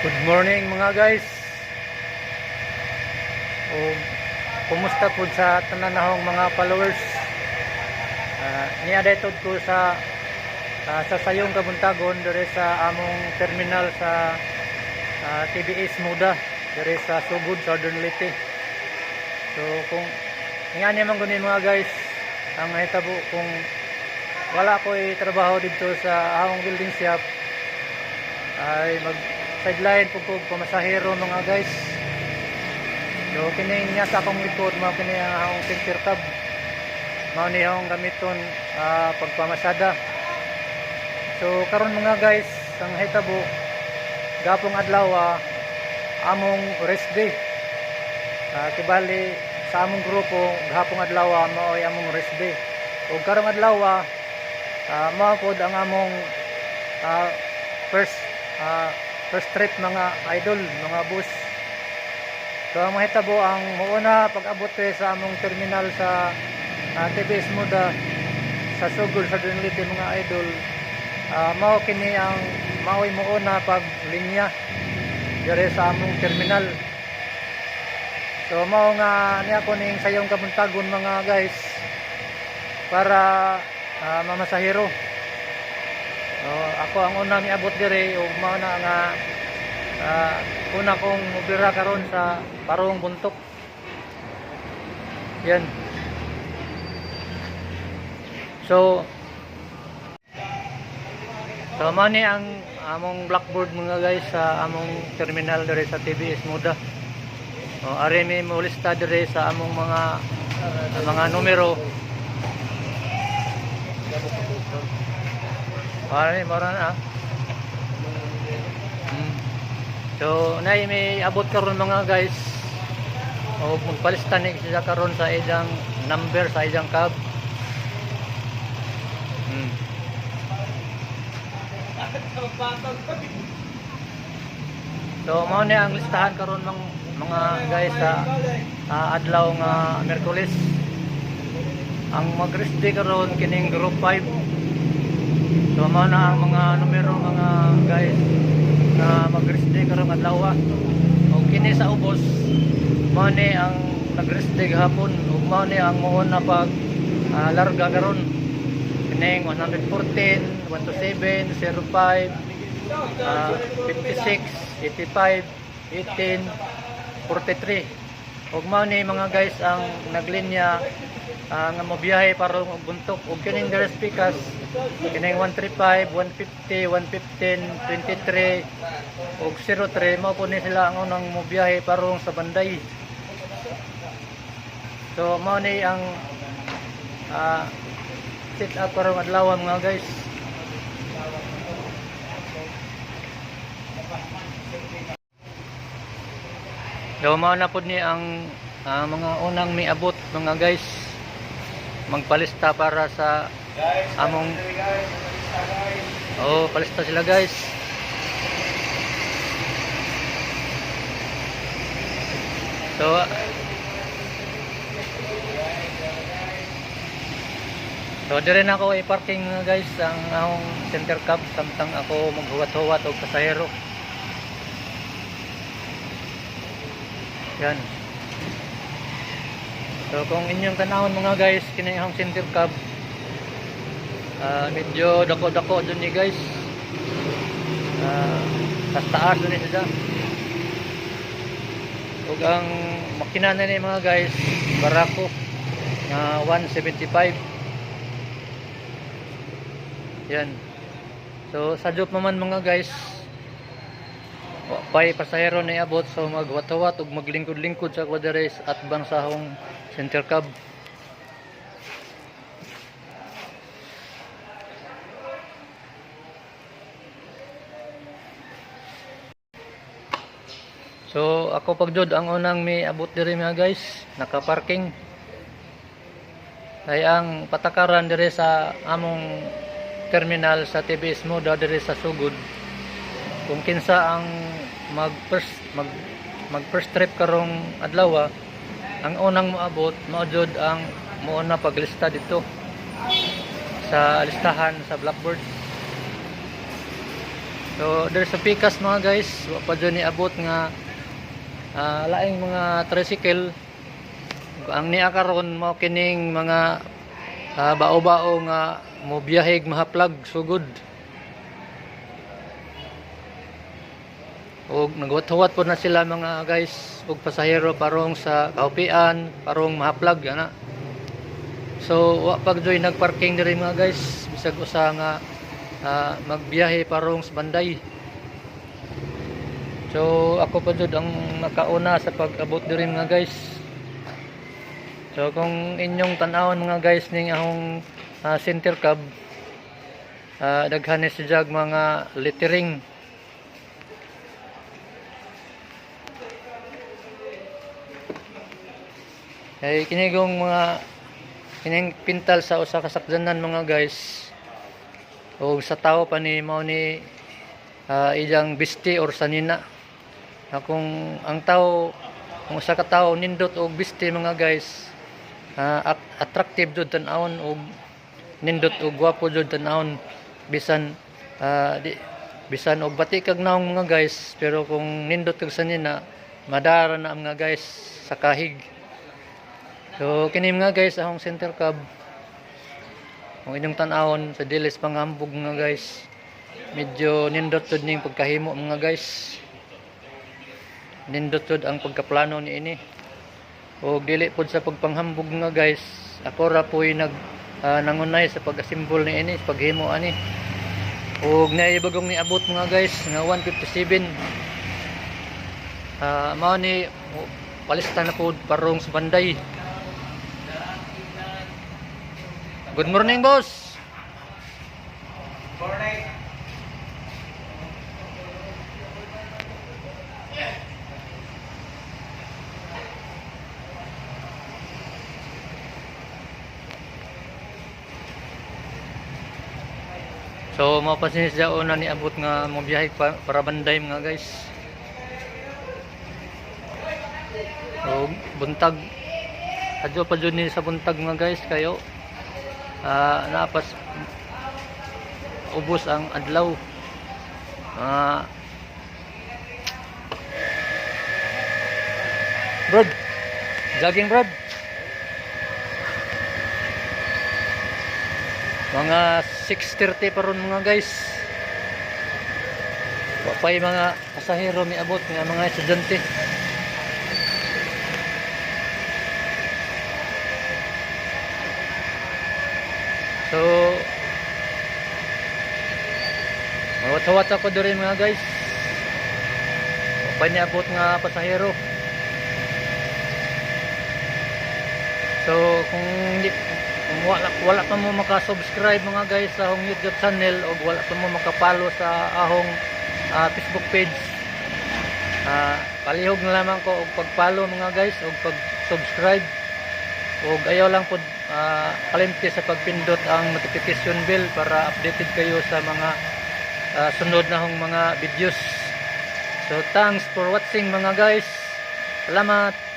Good morning mga guys. O kumusta po sa tananahong mga followers? Uh, niya daytod ko sa ah, sa sayong kabuntagon dere sa among terminal sa ah, TBS Muda dere sa Sugod Southern Leyte. So kung nga niya man kunin mga guys ang mahitabo kung wala ko trabaho dito sa among building shop ay mag sideline po po pamasahero mga guys. So kini nga sa akong likod mga kini ang akong center tab. Mao ni akong gamiton ah, pagpamasada. So karon mga guys ang hitabo gapong adlaw ah, among rest day. Ah, kibali sa among grupo gahapong adlaw mao among rest day. Ug karong adlaw ah, mao pod ang among ah, first ah, first trip mga idol, mga bus. So ang mahitabo ang muuna pag-abot eh sa among terminal sa uh, TBS Muda sa Sugod sa Dunlite mga idol. ah, mao kini ang mao'y muuna pag linya dire sa among terminal. So mao nga niya ko ning sayong kabuntagon mga guys para ah, mamasahero. So, ako ang una miabot dire ug mao na nga ah, una kong mubira karon sa Parong Buntok. Yan. So So ni ang among blackboard mga guys sa among terminal dire sa TBS Muda. O ari mi mo lista dire sa among mga ah, mga numero Pare, mara na. Hmm. So, nay may abot karon mga guys. O magpalista ni sila karon sa idang number sa idang cab. Hmm. So, mao ni ang listahan karon ng mga guys sa ah, adlaw nga Miyerkules. Ang mag-rest karon kining group 5 Mao na ang mga numero mga guys na mag-restay karong adlaw. O kini sa ubos mao ni ang nag-restay gahapon ug mao ni ang mo na pag ah, larga karon. Kining 114, 127, 05, ah, 56, 85, 18, 43. Ug mao ni mga guys ang naglinya ah, nga mobiyahe para buntok ug kining dire pikas kining 135, 150, 115, 23 ug 03 mao po ni sila ang unang mobiyahe parong sa Banday. So mao ni ang ah, sit up karong adlaw mga guys. So mao na pod ni ang ah, mga unang miabot mga guys magpalista para sa among oh palista sila guys. So so dire na ako i-parking guys ang akong center cab. Samtang ako maghuwat-huwat og pasahero. Yan So kung inyong tanawon mga guys, kini ang center cab. Ah, medyo dako-dako dun ni guys. Ah, tas taas dun ni siya. Ug ang makina na mga guys, Barako na 175. Yan. So sa job naman mga guys, pay pasahero na iabot so magwat-wat ug maglingkod-lingkod sa kwadres at bansahong center cab So ako pagjud ang unang may abot diri mga guys, naka-parking. Ay ang patakaran diri sa among terminal sa TBS Moda diri sa Sugod. Kung kinsa ang mag first mag mag first trip karong adlaw ah, ang unang moabot mao jud ang muuna paglista dito sa listahan sa Blackboard. So there's a pikas mga guys, wa pa dyan niabot nga ah, laing mga tricycle. Ang niya karon mao kining mga ah, bao-bao nga mo biyahig mahaplag sugod. Og nagwat-huwat po na sila mga guys og pasahero parong sa kaupian, parong mahaplag ana. So wa pag joy nagparking diri mga guys, bisag usa nga ah, magbiyahe parong sa banday. So ako pa jud ang nakauna sa pag-abot diri mga guys. So kung inyong tan-awon mga guys ning akong ah, center cab uh, daghan ni mga littering Kay kinigong mga kining pintal sa usa ka sakyanan mga guys. O sa tao pa ni mao ni ah, ilang bisti or sanina. Na kung ang tao kung usa ka tawo nindot og bisti mga guys, ah, at- attractive jud tan-awon og nindot og gwapo jud tan-awon bisan ah, di, bisan og bati kag naong mga guys pero kung nindot kag sanina madara na mga guys sa kahig. So kini mga guys akong center cab. Kung inyong tan-awon sa dilis pangambog mga guys. Medyo nindot jud ning pagkahimo mga guys. Nindot jud ang pagkaplano ni ini. O dili pod sa pagpanghambog nga guys. Ako ra po'y nag ah, nangunay sa pag-assemble ni ini, sa paghimo ani. Og naibagong ni abot mga guys nga 157. Ah, mao ni palista na pod parong sa banday. Good morning, boss. Morning. So, mapasin siya una ni abot nga mo biyahe pa, para banday mga guys. So, buntag. Adyo pa dyan sa buntag mga guys kayo. Ah, napas ubos ang adlaw. Ah, Brad, jogging Brad. Mga 6.30 pa ron mga guys. Wapay mga pasahero may abot nga mga estudyante. So Mawat-wat ako diri mga guys. Wapay ni abot nga pasahero. So kung hindi kung wala, wala pa mo maka-subscribe mga guys sa akong YouTube channel o wala pa mo maka-follow sa akong ah, Facebook page ah, palihog na lamang ko og pag-follow mga guys og pag-subscribe og ayaw lang po uh, kalimti sa pagpindot ang notification bell para updated kayo sa mga ah, sunod na hong mga videos. So thanks for watching mga guys. Salamat